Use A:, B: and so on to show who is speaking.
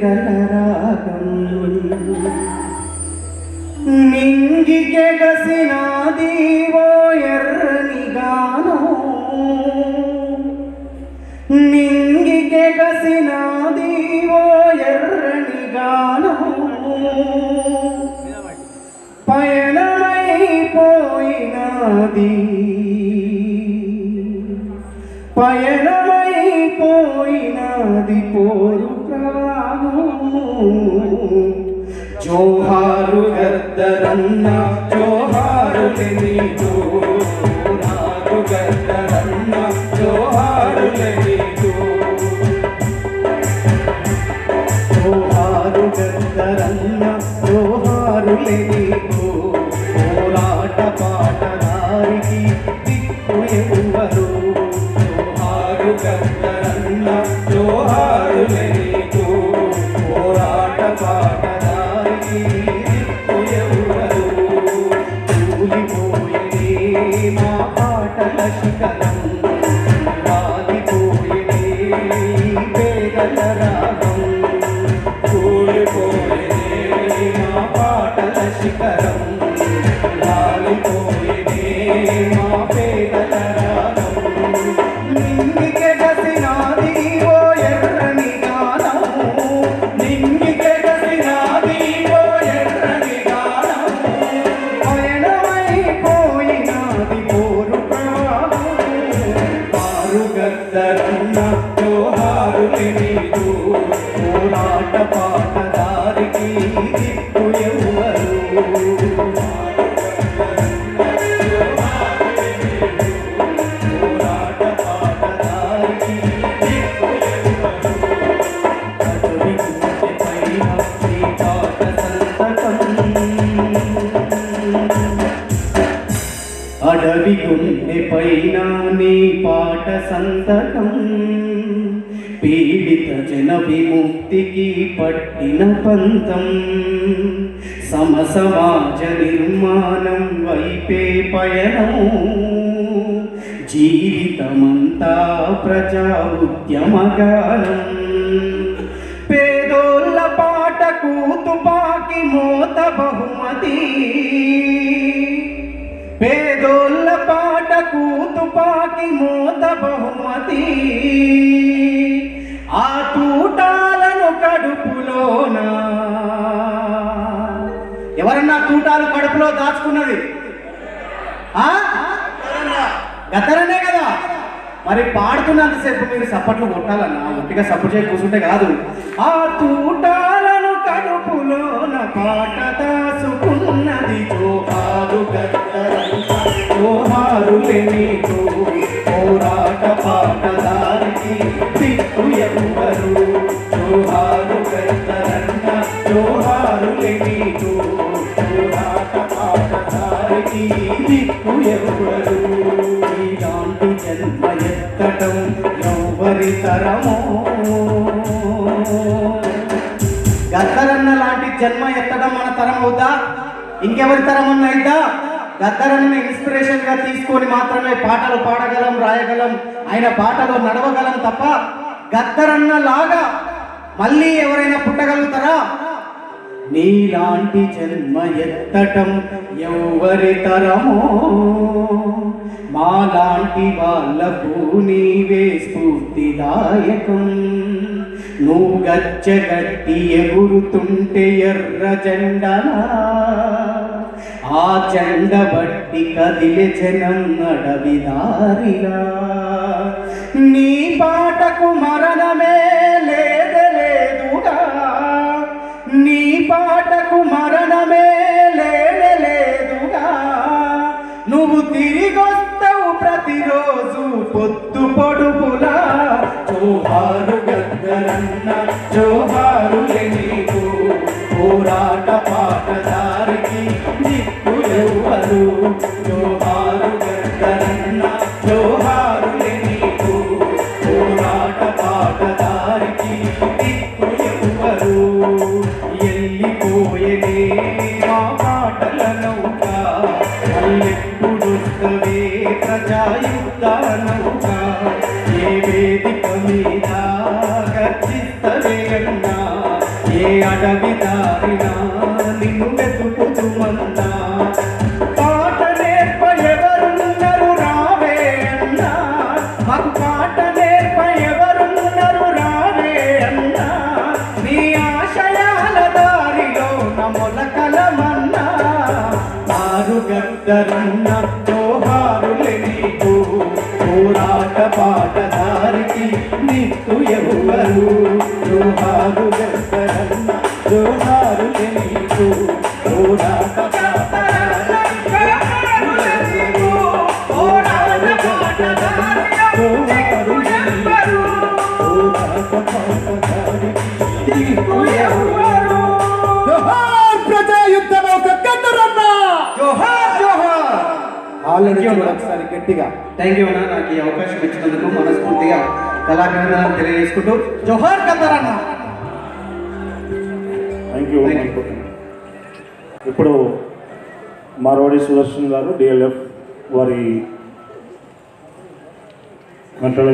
A: పేదల రాగం నింగికెగసినాది ఓ ఎర్రని గానం నింగికెగసినాది ఓ ఎర్రని పయనమైపోయినది. పయనమైపోయినది పోరు జోహారు గద్దరన్న జోహారు నీకు నాగు గద్దరన్న జోహారు నీకు జోహారు గద్దరన్న జోహారు నీకు I Ali Poe Deen అడవి గుండె పైన నీ పాట సంతకం. పీడిత జన విముక్తికి పట్టిన పంతం. సమ సమాజ నిర్మాణం వైపే పయనం జీవితమంతా ప్రజా ఉద్యమగానం. పేదోళ్ళ పాట కూతుపాకి మోత బహుమతి. ఆ తూటాలను కడుపులోన. ఎవరన్నా తూటాలు కడుపులో దాచుకున్నది? గతరనే కదా. మరి పాడుతున్నంతసేపు మీరు సప్పట్లు కొట్టాలన్నా ఒట్టిగా సపోర్ట్ చేసి కూర్చుంటే కాదు. ఆ తూటాలను కడుపులోన పాట జోహారు పాటదారికి దిక్కు ఇలాంటి జన్మ ఎత్తడం ఎవరి తరమో గద్దరన్న లాంటి జన్మ ఎత్తడం మన తరం అవుతా ఇంకెవరి తరం అన్న అయిద్దా గద్దరన్న ఇన్స్పిరేషన్గా తీసుకొని మాత్రమే పాటలు పాడగలం రాయగలం ఆయన పాటలు నడవగలం తప్ప గద్దరన్న లాగా మళ్ళీ ఎవరైనా పుట్టగలుగుతారా? నీలాంటి జన్మ ఎత్తటం ఎవరి తరమో. మాలాంటి వాళ్ళకు నీవే స్ఫూర్తిదాయకం. నువ్వు గచ్చగట్టి ఎగురుతుంటే ఎర్ర జెండనా? ఆ చెండ బట్టి కదిలే జనం అడవిదారిలా నీ పాటకు మరణమే లేదలేదుగా నీ పాటకు మరణమే లేదలేదుగా నువ్వు తిరిగొస్తావు ప్రతిరోజు పొత్తు పొడుపులా. చోహారు గద్దరన్న చోహారు నీకు పోరాట పాటదారికి దిక్కు ఎవరు చోహారు గద్దరన్న చోహారు మళ్ళెప్పుడొస్తవే ప్రజాయుద్ధ నౌక ఏ వేదిక మీద గర్జిస్తవే అన్నా ఏ అడవి దారినా పోరాట పాటదారికి నిత్తు ఎవరు? జోహారు జోహారు జోహారులే నీకు
B: ఒకసారి గట్టిగా
A: థ్యాంక్ యూ అన్న. నాకు ఈ అవకాశం ఇచ్చినందుకు మనస్ఫూర్తిగా కళాకారులను తెలియజేసుకుంటూ జోహార్ కదరన్న
C: థ్యాంక్ యూ. ఇప్పుడు మారవాడి సుదర్శన్ గారు డిఎల్ఎఫ్ వారి మెంటల్